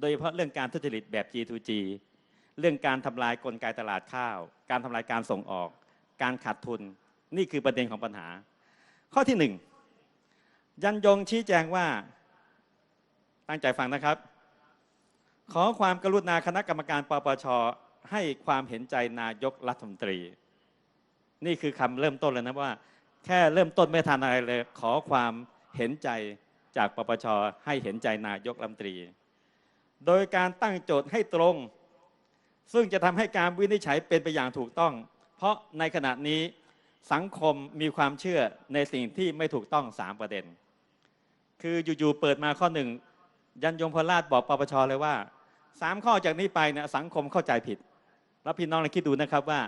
โดยเฉพาะเรื่องการทุจริตแบบ G2G เรื่องการทำลายกลไกตลาดข้าว การทำลายการส่งออก การขาดทุน นี่คือประเด็นของปัญหา ข้อที่หนึ่งยันยงชี้แจงว่าตั้งใจฟังนะครับ ขอความกรุณาคณะกรรมการปปชให้ความเห็นใจนายกรัฐมนตรี นี่คือคำเริ่มต้นเลยนะว่า แค่เริ่มต้นไม่ทันอะไรเลย ขอความเห็นใจจากปปชให้เห็นใจนายกรัฐมนตรี โดยการตั้งโจทย์ให้ตรง ซึ่งจะทำให้การวินิจฉัยเป็นไปอย่างถูกต้อง เพราะในขณะนี้สังคมมีความเชื่อในสิ่งที่ไม่ถูกต้องสามประเด็น คืออยู่ๆเปิดมาข้อหนึ่งยันยงพลราชบอกปปชเลยว่าสามข้อจากนี้ไปเนี่ยสังคมเข้าใจผิด แล้วพี่น้องลองคิดดูนะครับว่า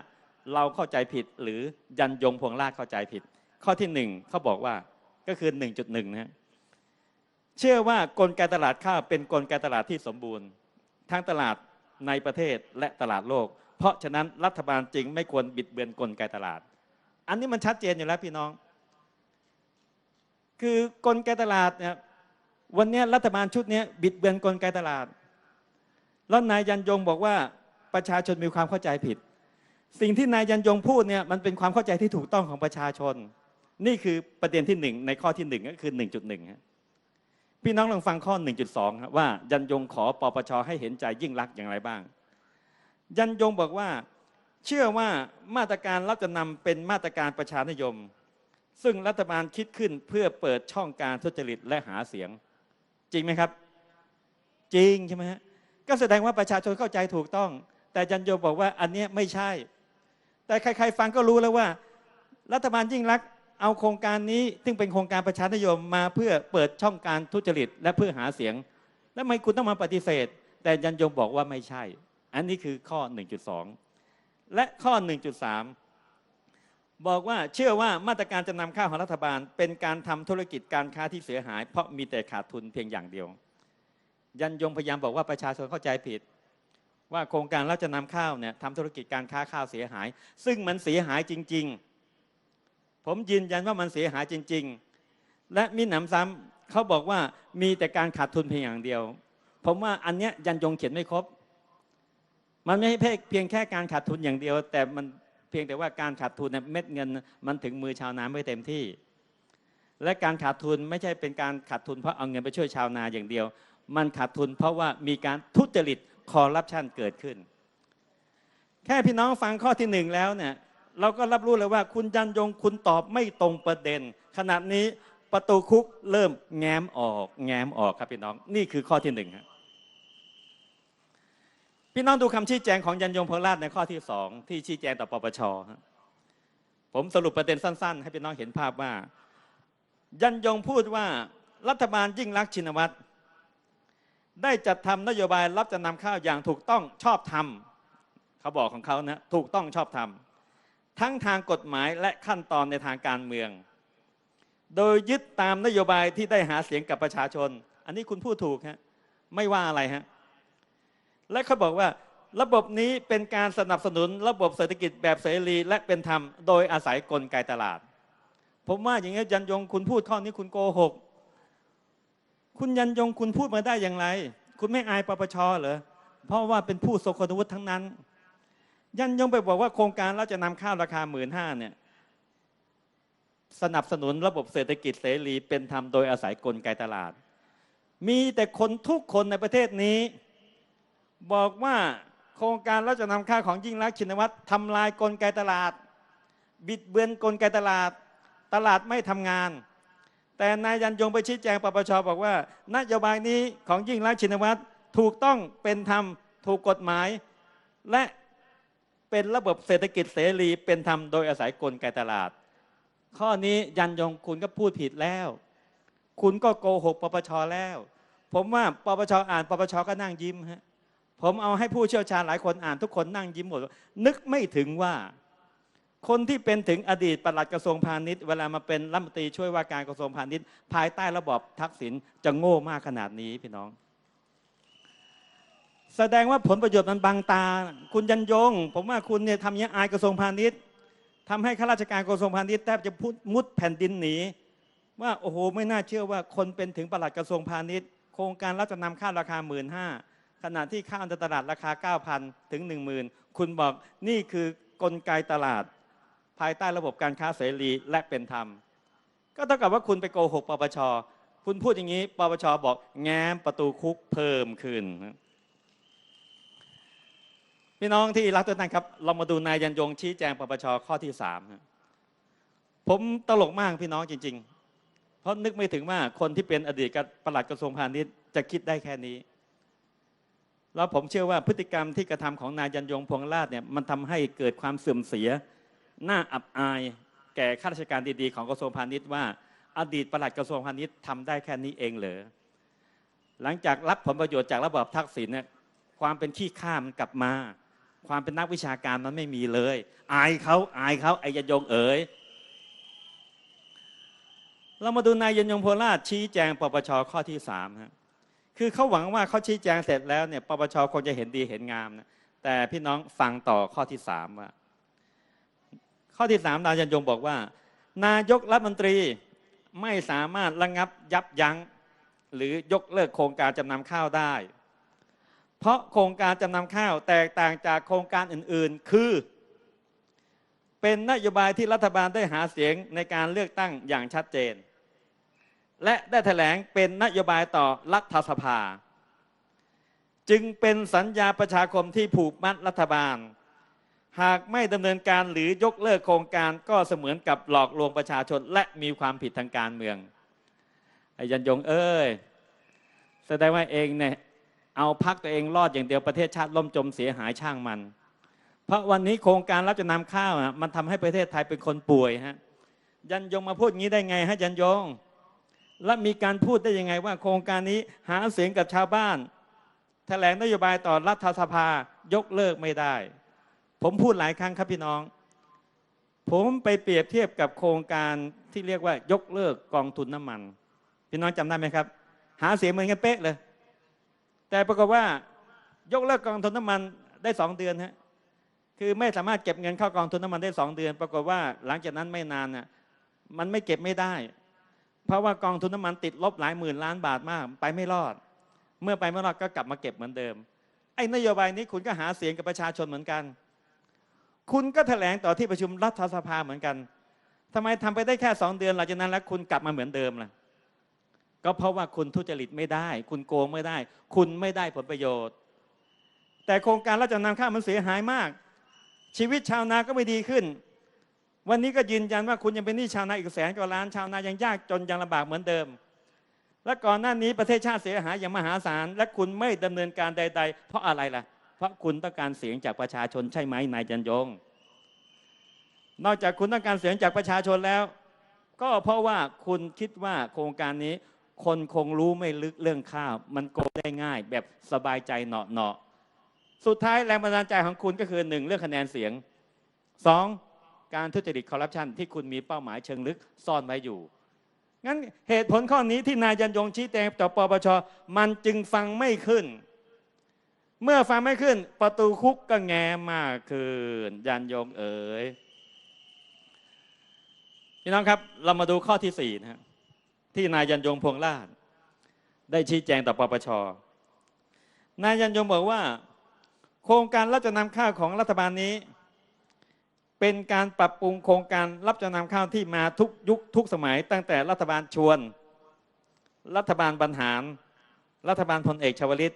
เราเข้าใจผิดหรือยันยงพวงราชเข้าใจผิด ข้อที่หนึ่งเขาบอกว่าก็คือ 1.1นะฮะ เชื่อว่ากลไกตลาดข้าวเป็นกลไกตลาดที่สมบูรณ์ทั้งตลาดในประเทศและตลาดโลก เพราะฉะนั้นรัฐบาลจริงไม่ควรบิดเบือนกลไกตลาด อันนี้มันชัดเจนอยู่แล้วพี่น้อง คือกลไกตลาดเนี่ยวันนี้รัฐบาลชุดนี้บิดเบือนกลไกตลาด แล้วนายยันยงบอกว่าประชาชนมีความเข้าใจผิด สิ่งที่นายยันยงพูดเนี่ยมันเป็นความเข้าใจที่ถูกต้องของประชาชน นี่คือประเด็นที่หนึ่งในข้อที่หนึ่งก็คือ 1.1ฮะ พี่น้องลองฟังข้อ 1.2ครับว่ายันยงขอปปชให้เห็นใจยิ่งรักอย่างไรบ้าง ยันยงบอกว่าเชื่อว่ามาตรการรับจำนำเป็นมาตรการประชานิยม ซึ่งรัฐบาลคิดขึ้นเพื่อเปิดช่องการทุจริตและหาเสียง จริงไหมครับ จริงใช่ไหมฮะก็แสดงว่าประชาชนเข้าใจถูกต้อง แต่ยันยงบอกว่าอันนี้ไม่ใช่ แต่ใครๆฟังก็รู้แล้วว่า รัฐบาลยิ่งรัก เอาโครงการนี้ซึ่งเป็นโครงการประชานิยมมาเพื่อเปิดช่องการทุจริต และเพื่อหาเสียง แล้วทำไมคุณต้องมาปฏิเสธ แต่ยันยงบอกว่าไม่ใช่ อันนี้คือข้อ 1.2 และข้อ 1.3 บอกว่าเชื่อว่ามาตรการจะนำข้าวของรัฐบาล เป็นการทำธุรกิจการค้าที่เสียหาย เพราะมีแต่ขาดทุนเพียงอย่างเดียว ยันยงพยายามบอกว่าประชาชนเข้าใจผิดว่าโครงการเราจะนำข้าวเนี่ยทำธุรกิจการค้าข้าวเสียหาย ซึ่งมันเสียหายจริง ๆ ผมยืนยันว่ามันเสียหายจริง ๆ และมีหนำซ้ำเขาบอกว่ามีแต่การขาดทุนเพียงอย่างเดียว ผมว่าอันเนี้ยยันยงเขียนไม่ครบ มันไม่ใช่เพียงแค่การขาดทุนอย่างเดียว แต่มันเพียงแต่ว่าการขาดทุนเนี่ยเม็ดเงิน มันถึงมือชาวนาไม่เต็มที่ และการขาดทุนไม่ใช่เป็นการขาดทุนเพราะเอาเงินไปช่วยชาวนาอย่างเดียว มันขาดทุนเพราะว่ามีการทุจริตคอร์รัปชันเกิดขึ้น แค่พี่น้องฟังข้อที่หนึ่งแล้วเนี่ย เราก็รับรู้เลยว่า คุณยันยงคุณตอบไม่ตรงประเด็น ขณะนี้ประตูคุกเริ่มแง้มออก แง้มออกครับพี่น้อง นี่คือข้อที่หนึ่งครับพี่น้องดูคำชี้แจงของยันยงพลราชในข้อที่สองที่ชี้แจงต่อปปชครับผมสรุปประเด็นสั้น ๆ ให้พี่น้องเห็นภาพว่า ยันยงพูดว่ารัฐบาลยิ่งรักชินวัตรได้จัดทำนโยบายรับจำนำข้าวอย่างถูกต้องชอบธรรมเขาบอกของเขานะถูกต้องชอบธรรม ทั้งทางกฎหมายและขั้นตอนในทางการเมือง โดยยึดตามนโยบายที่ได้หาเสียงกับประชาชน อันนี้คุณพูดถูกฮะไม่ว่าอะไรฮะและเขาบอกว่าระบบนี้เป็นการสนับสนุนระบบเศรษฐกิจแบบเสรีและเป็นธรรม โดยอาศัยกลไกตลาด ผมว่าอย่างนี้ยันยงคุณพูดข้อนี้คุณโกหก คุณยันยงคุณพูดมาได้อย่างไร คุณไม่อายปปชเหรอเพราะว่าเป็นผู้ทรงคุณวุฒิทั้งนั้น ยันยงไปบอกว่าโครงการเราจะนำข้าวราคาหมื่นห้าเนี่ยสนับสนุนระบบเศรษฐกิจเสรีเป็นธรรมโดยอาศัยกลไกตลาด มีแต่คนทุกคนในประเทศนี้ บอกว่าโครงการเราจะนำข้าวของยิ่งรักษณ์ชินวัตรทำลายกลไกตลาด บิดเบือนกลไกตลาด ตลาดไม่ทำงาน แต่นายยันยงไปชี้แจงปปชบอกว่า นโยบายนี้ของยิ่งรักษณ์ชินวัตรถูกต้องเป็นธรรมถูกกฎหมาย และ เป็นระบบเศรษฐกิจเสรีเป็นธรรมโดยอาศัยกลไกตลาด ข้อนี้ยันยงคุณก็พูดผิดแล้ว คุณก็โกหกปปชแล้ว ผมว่าปปชอ่านปปชก็นั่งยิ้มฮะผมเอาให้ผู้เชี่ยวชาญหลายคนอ่านทุกคนนั่งยิ้มหมด นึกไม่ถึงว่า คนที่เป็นถึงอดีตปลัดกระทรวงพาณิชย์เวลามาเป็นรัฐมนตรีช่วยว่าการกระทรวงพาณิชย์ ภายใต้ระบอบทักษิณจะโง่มากขนาดนี้พี่น้อง แสดงว่าผลประโยชน์มันบังตา คุณยันยง ผมว่าคุณเนี่ยทำยังอายกระทรวงพาณิชย์ทำให้ข้าราชการกระทรวงพาณิชย์แทบจะพุดมุดแผ่นดินหนีว่าโอ้โหไม่น่าเชื่อว่าคนเป็นถึงประหลัดกระทรวงพาณิชย์ โครงการรับจำนำข้าวราคาหมื่นห้าขณะที่ข้าวในตลาดราคา 9,000 ถึง 10,000 คุณบอกนี่คือกลไกตลาด ภายใต้ระบบการค้าเสรีและเป็นธรรม ก็เท่ากับว่าคุณไปโกหกปปช คุณพูดอย่างนี้ ปปชบอกแง้มประตูคุกเพิ่มขึ้น พี่น้องที่รักทุกท่านครับ เรามาดูนายยันยงชี้แจงปปชข้อที่สามผมตลกมากพี่น้องจริง ๆ เพราะนึกไม่ถึงว่าคนที่เป็นอดีตปลัดกระทรวงพาณิชย์จะคิดได้แค่นี้ แล้วผมเชื่อว่าพฤติกรรมที่กระทำของนายยันยงพวงราชเนี่ยมันทำให้เกิดความเสื่อมเสียหน้าอับอาย แก่ข้าราชการดีๆของกระทรวงพาณิชย์ว่า อดีตปลัดกระทรวงพาณิชย์ทำได้แค่นี้เองเหรอหลังจากรับผลประโยชน์จากระบอบทักษิณเนี่ยความเป็นขี้ข้ามันกลับมา ความเป็นนักวิชาการมันไม่มีเลย อายเขาอายเขาไอ้ยันยงเอ๋ยเรามาดูนายยันยงโพลาชชี้แจงปปชข้อที่สามฮะคือเขาหวังว่าเขาชี้แจงเสร็จแล้วเนี่ยปปชคงจะเห็นดีเห็นงามนะแต่พี่น้องฟังต่อข้อที่สามว่า ข้อที่สามนายยันยงบอกว่า นายกรัฐมนตรีไม่สามารถระงับยับยั้งหรือยกเลิกโครงการจำนำข้าวได้ เพราะโครงการจำนำข้าวแตกต่างจากโครงการอื่นๆ คือ เป็นนโยบายที่รัฐบาลได้หาเสียงในการเลือกตั้งอย่างชัดเจน และได้แถลงเป็นนโยบายต่อรัฐสภา จึงเป็นสัญญาประชาคมที่ผูกมัดรัฐบาล หากไม่ดำเนินการหรือยกเลิกโครงการก็เสมือนกับหลอกลวงประชาชนและมีความผิดทางการเมืองไอ้ยันยงเอ้ยแสดงว่าเองเนี่ย เอาพักตัวเองรอดอย่างเดียวประเทศชาติล่มจมเสียหายช่างมัน เพราะวันนี้โครงการรับจำนำข้าวมันทำให้ประเทศไทยเป็นคนป่วยฮะยันยงมาพูดงี้ได้ไงฮะยันยง และมีการพูดได้ยังไงว่า โครงการนี้หาเสียงกับชาวบ้านแถลงนโยบายต่อรัฐสภายกเลิกไม่ได้ ผมพูดหลายครั้งครับพี่น้อง ผมไปเปรียบเทียบกับโครงการที่เรียกว่ายกเลิกกองทุนน้ำมัน พี่น้องจำได้ไหมครับ หาเสียงเหมือนกันเป๊ะเลย แต่ปรากฏว่ายกเลิกกองทุนน้ำมันได้สองเดือนฮะคือไม่สามารถเก็บเงินเข้ากองทุนน้ำมันได้สองเดือน ปรากฏว่าหลังจากนั้นไม่นานน่ะมันไม่เก็บไม่ได้ เพราะว่ากองทุนน้ำมันติดลบหลายหมื่นล้านบาทมาก ไปไม่รอด เมื่อไปไม่รอดก็กลับมาเก็บเหมือนเดิมไอ้นโยบายนี้คุณก็หาเสียงกับประชาชนเหมือนกัน คุณก็แถลงต่อที่ประชุมรัฐสภาเหมือนกันทำไมทำไปได้แค่สองเดือนหลังจากนั้นแล้วคุณกลับมาเหมือนเดิมล่ะ ก็เพราะว่าคุณทุจริตไม่ได้ คุณโกงไม่ได้ คุณไม่ได้ผลประโยชน์ แต่โครงการรับจำนำข้าวมันเสียหายมาก ชีวิตชาวนาก็ไม่ดีขึ้น วันนี้ก็ยืนยันว่าคุณยังเป็นหนี้ชาวนาอีกแสนกว่าล้านชาวนายังยากจนยังลำบากเหมือนเดิม และก่อนหน้านี้ประเทศชาติเสียหายอย่างมหาศาลและคุณไม่ดำเนินการใด ๆ เพราะอะไรล่ะ เพราะคุณต้องการเสียงจากประชาชนใช่ไหมนายจันยง นอกจากคุณต้องการเสียงจากประชาชนแล้ว ก็เพราะว่าคุณคิดว่าโครงการนี้ คนคงรู้ไม่ลึกเรื่องข้าว มันโกงได้ง่าย แบบสบายใจเหนาะเนาะสุดท้ายแรงบันดาลใจของคุณก็คือหนึ่งเรื่องคะแนนเสียงสองการทุจริตคอร์รัปชันที่คุณมีเป้าหมายเชิงลึกซ่อนไว้อยู่ งั้นเหตุผลข้อนี้ที่นายยันยงชี้แจงต่อปปชมันจึงฟังไม่ขึ้น เมื่อฟังไม่ขึ้น ประตูคุกก็แง้มากขึ้นยันยงเอ๋ยพี่น้องครับ เรามาดูข้อที่สี่นะฮะ ที่นายยันยงพวงราชได้ชี้แจงต่อปปช นายยันยงบอกว่า โครงการรับจำนำข้าวของรัฐบาลนี้ เป็นการปรับปรุงโครงการรับจำนำข้าวที่มาทุกยุคทุกสมัย ตั้งแต่รัฐบาลชวน รัฐบาลบรรหาร รัฐบาลพลเอกชวลิต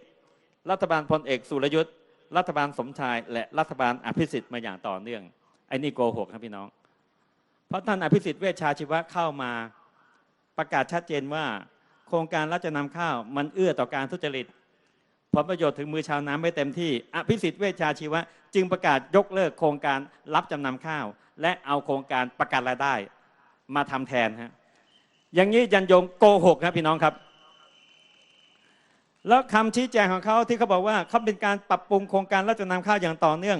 รัฐบาลพลเอกสุรยุทธ์รัฐบาลสมชาย และรัฐบาลอภิสิทธิ์มาอย่างต่อเนื่องไอ้นี่โกหกครับพี่น้อง เพราะท่านอภิสิทธิ์เวชชาชีวะเข้ามา ประกาศชัดเจนว่า โครงการรับจำนำข้าวมันเอื้อต่อการทุจริตผลประโยชน์ถึงมือชาวนาไม่เต็มที่ อภิสิทธิ์เวชชาชีวะ จึงประกาศยกเลิกโครงการรับจำนำข้าว และเอาโครงการประกันรายได้ มาทำแทนฮะอย่างนี้ยันยงโกหกครับพี่น้องครับ แล้วคำชี้แจงของเขาที่เขาบอกว่าเขาเป็นการปรับปรุงโครงการรับจำนำข้าวอย่างต่อเนื่อง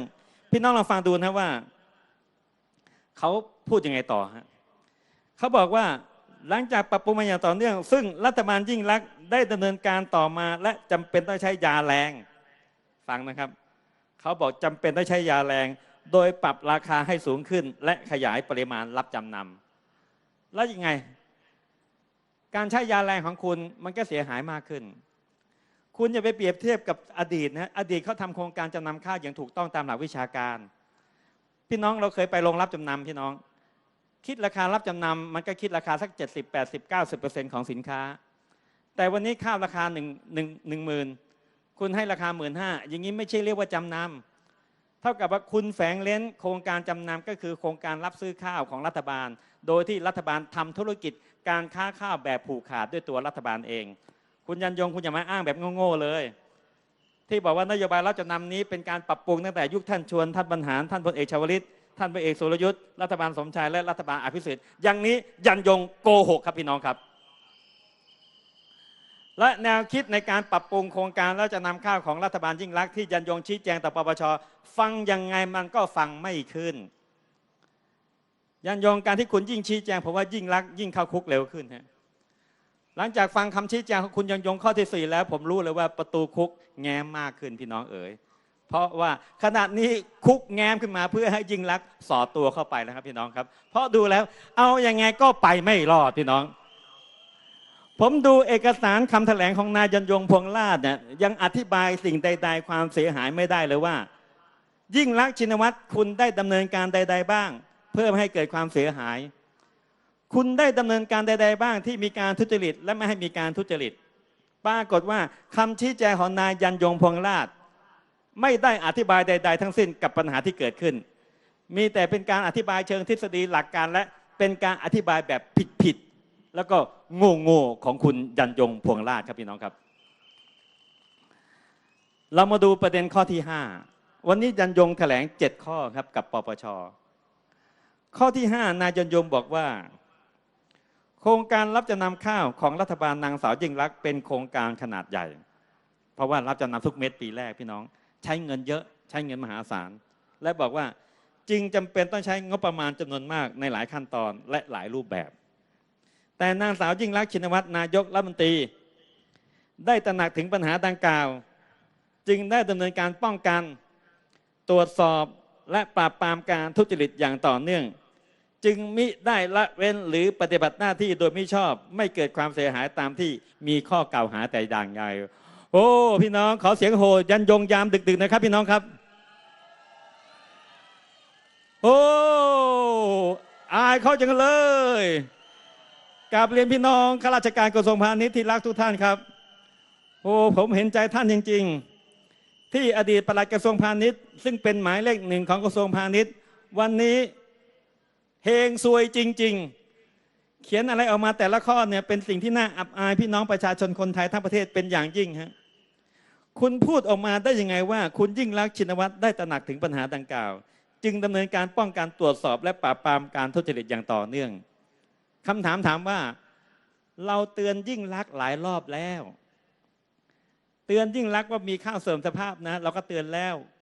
พี่น้องลองฟังดูนะว่าเขาพูดยังไงต่อฮะเขาบอกว่า หลังจากปรับปรุงมาอย่างต่อเนื่อง ซึ่งรัฐบาลยิ่งรักได้ดำเนินการต่อมาและจำเป็นต้องใช้ยาแรงฟังนะครับ เขาบอกจำเป็นต้องใช้ยาแรง โดยปรับราคาให้สูงขึ้น และขยายปริมาณรับจำนำแล้วยังไง การใช้ยาแรงของคุณมันก็เสียหายมากขึ้น คุณอย่าไปเปรียบเทียบกับอดีตนะอดีตเขาทำโครงการจำนำข้าวอย่างถูกต้องตามหลักวิชาการ พี่น้องเราเคยไปโรงรับจำนำพี่น้อง คิดราคารับจำนำมันก็คิดราคาสัก 70 80 90 ของสินค้า แต่วันนี้ข้าวราคาหนึ่งหนึ่งหนึ่งหมื่นคุณให้ราคาหมื่นห้าอย่างนี้ไม่ใช่เรียกว่าจำนำเท่ากับว่าคุณแฝงเล้นโครงการจำนำก็คือโครงการรับซื้อข้าวของรัฐบาล โดยที่รัฐบาลทำธุรกิจการค้าข้าวแบบผูกขาดด้วยตัวรัฐบาลเอง คุณยันยงคุณอย่ามาอ้างแบบโง่ๆเลย ที่บอกว่านโยบายรับจำนำนี้เป็นการปรับปรุงตั้งแต่ยุคท่านชวนท่านบรรหารท่านพลเอกชวลิต ท่านพลเอกสุรยุทธ์รัฐบาลสมชายและรัฐบาลอภิสิทธิ์อย่างนี้ยันยงโกหกครับพี่น้องครับ และแนวคิดในการปรับปรุงโครงการแล้วจะนำข้าวของรัฐบาลยิ่งรักที่ยันยงชี้แจงต่อปปชฟังยังไงมันก็ฟังไม่ขึ้น ยันยงการที่คุณยิ่งชี้แจงผมว่ายิ่งรัก ยิ่งเข้าคุกเร็วขึ้นฮะหลังจากฟังคำชี้แจงของคุณยันยงข้อที่สี่แล้ว ผมรู้เลยว่าประตูคุกแง้มมากขึ้นพี่น้องเอ๋ย เพราะว่าขณะนี้คุกแง้มขึ้นมาเพื่อให้ยิ่งรักษณ์สอดตัวเข้าไปนะครับพี่น้องครับ เพราะดูแล้วเอาอยัางไงก็ไปไม่รอดพี่น้อง ผมดูเอกสารคำแถลงของนายยันยงพวงราชเนี่ยยังอธิบายสิ่งใด ๆ ความเสียหายไม่ได้เลยว่า ยิ่งรักษณ์ชินวัตรคุณได้ดำเนินการใด ๆ บ้าง เพื่อไม่ให้เกิดความเสียหาย คุณได้ดำเนินการใด ๆ บ้าง ที่มีการทุจริต และไม่ให้มีการทุจริต ปรากฏว่าคำชี้แจงของนายยันยงพวงราช ไม่ได้อธิบายใด ๆ ทั้งสิ้นกับปัญหาที่เกิดขึ้น มีแต่เป็นการอธิบายเชิงทฤษฎีหลักการและเป็นการอธิบายแบบผิดๆแล้วก็โง่ๆของคุณยันยงพวงราชครับพี่น้องครับ เรามาดูประเด็นข้อที่ 5 วันนี้ยันยงแถลง 7 ข้อครับกับปปชข้อที่ 5 นายยันยงบอกว่า โครงการรับจำนำข้าวของรัฐบาลนางสาวยิ่งรักษณ์เป็นโครงการขนาดใหญ่ เพราะว่ารับจำนำทุกเม็ดปีแรกพี่น้อง ใช้เงินเยอะใช้เงินมหาศาล และบอกว่าจึงจำเป็นต้องใช้งบประมาณจำนวนมากในหลายขั้นตอนและหลายรูปแบบ แต่นางสาวยิ่งรักชินวัตรนายกรัฐมนตรี ได้ตระหนักถึงปัญหาดังกล่าว จึงได้ดำเนินการป้องกัน ตรวจสอบและปราบปรามการทุจริตอย่างต่อเนื่อง จึงมิได้ละเว้นหรือปฏิบัติหน้าที่โดยไม่ชอบไม่เกิดความเสียหายตามที่มีข้อกล่าวหาแต่อย่างใด โอ้ พี่น้องขอเสียงโหยันยงยามดึกๆนะครับ พี่น้องครับ โอ้อายเขาจังเลยกราบเรียนพี่น้องข้าราชการกระทรวงพาณิชย์ที่รักทุกท่านครับ โอ้ผมเห็นใจท่านจริง ๆ ที่อดีตปลัดกระทรวงพาณิชย์ ซึ่งเป็นหมายเลขหนึ่งของกระทรวงพาณิชย์ วันนี้เฮงซวยจริง ๆ เขียนอะไรออกมาแต่ละข้อเนี่ยเป็นสิ่งที่น่าอับอายพี่น้องประชาชนคนไทยทั้งประเทศเป็นอย่างยิ่งฮะ คุณพูดออกมาได้ยังไงว่า คุณยิ่งรักชินวัตรได้ตระหนักถึงปัญหาดังกล่าว จึงดำเนินการป้องกันตรวจสอบและปราบปรามการทุจริตอย่างต่อเนื่องคำถามถามว่า เราเตือนยิ่งรักหลายรอบแล้ว เตือนยิ่งรักว่ามีข้าวเสริมสภาพนะ เราก็เตือนแล้ว